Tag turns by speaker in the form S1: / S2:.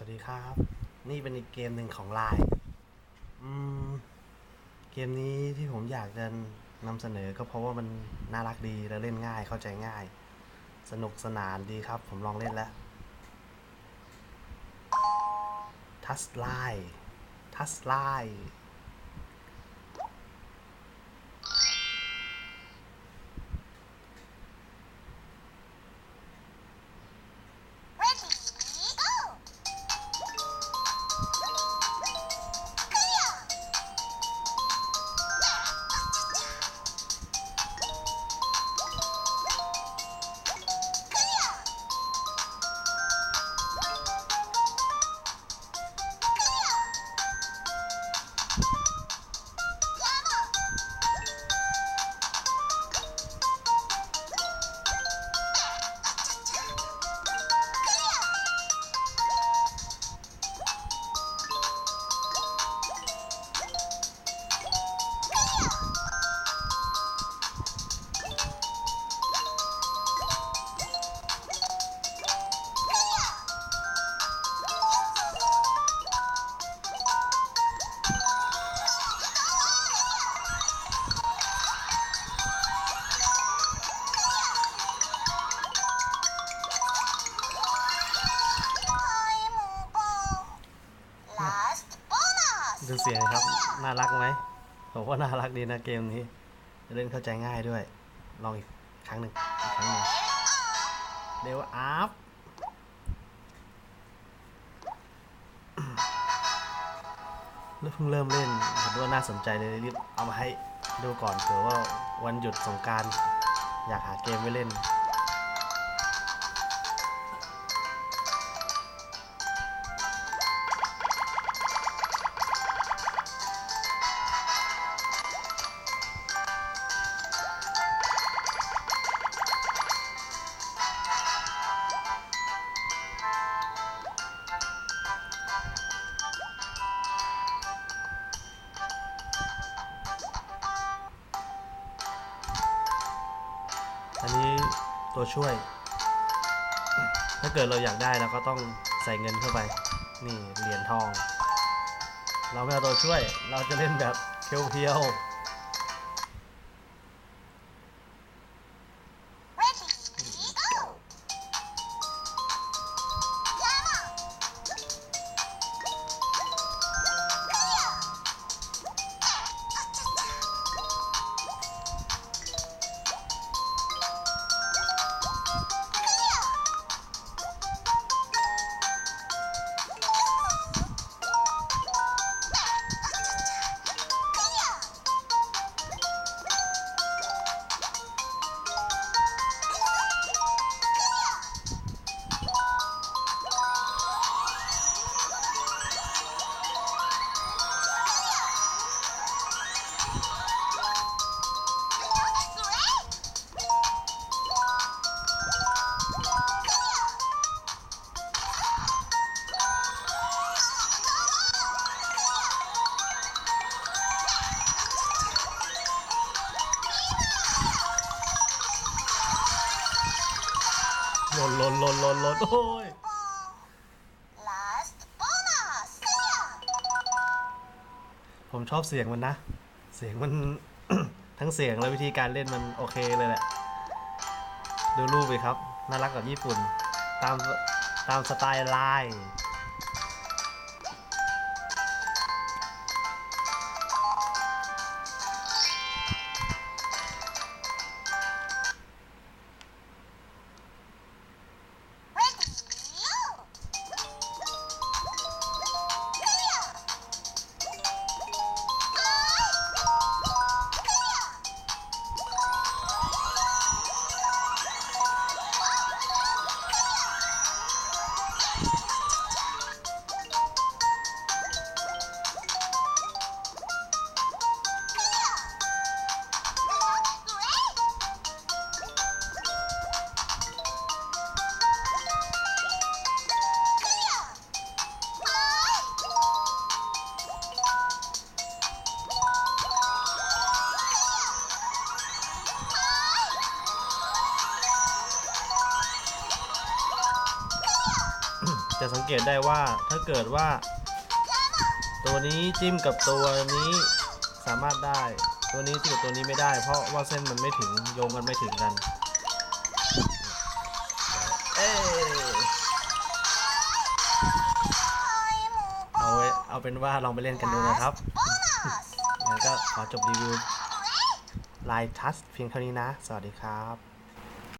S1: สวัสดีครับ นี่เป็นอีกเกมหนึ่งของไลน์เกมนี้ที่ผมอยากจะนำเสนอก็เพราะว่ามันน่ารักดีและเล่นง่ายเข้าใจง่าย สนุกสนานดีครับ ผมลองเล่นแล้วทัสไลทัสไล ดูเสียงครับ น่ารักไหมผมว่าน่ารักดีนะเกมนี้ เล่นเข้าใจง่ายด้วย ลองอีกครั้งหนึ่งอีกครั้งหนึ่งเดวอัพแล้วเพิ่งเริ่มเล่นเห็นว่าน่าสนใจเลยรีบเอามาให้ดูก่อนเผื่อว่าวันหยุดสงการ อยากหาเกมไว้เล่น ตัวช่วย ถ้าเกิดเราอยากได้เราก็ต้องใส่เงินเข้าไป นี่เหรียญทอง เราไม่เอาตัวช่วย เราจะเล่นแบบเพียวๆ หล่นหล่นหล่นหล่นหล่นโอ้ย
S2: Last bonus! Clear!
S1: ผมชอบเสียงมันนะ เสียงมัน ทั้งเสียงและวิธีการเล่นมันโอเคเลยแหละ ดูรูปไปครับ น่ารักแบบญี่ปุ่น ตามตามสไตล์ลา จะสังเกตได้ว่าถ้าเกิดว่า ตัวนี้จิ้มกับตัวนี้สามารถได้ ตัวนี้จิ้มกับตัวนี้ไม่ได้ เพราะว่าเส้นมันไม่ถึงโยงกันไม่ถึงกันเอเอาไว้เอาเป็นว่าลองไปเล่นกันดูนะครับ
S2: แล้
S1: วก็ขอจบรีวิวลายทัสเพียงเท่านี้นะ สวัสดีครับ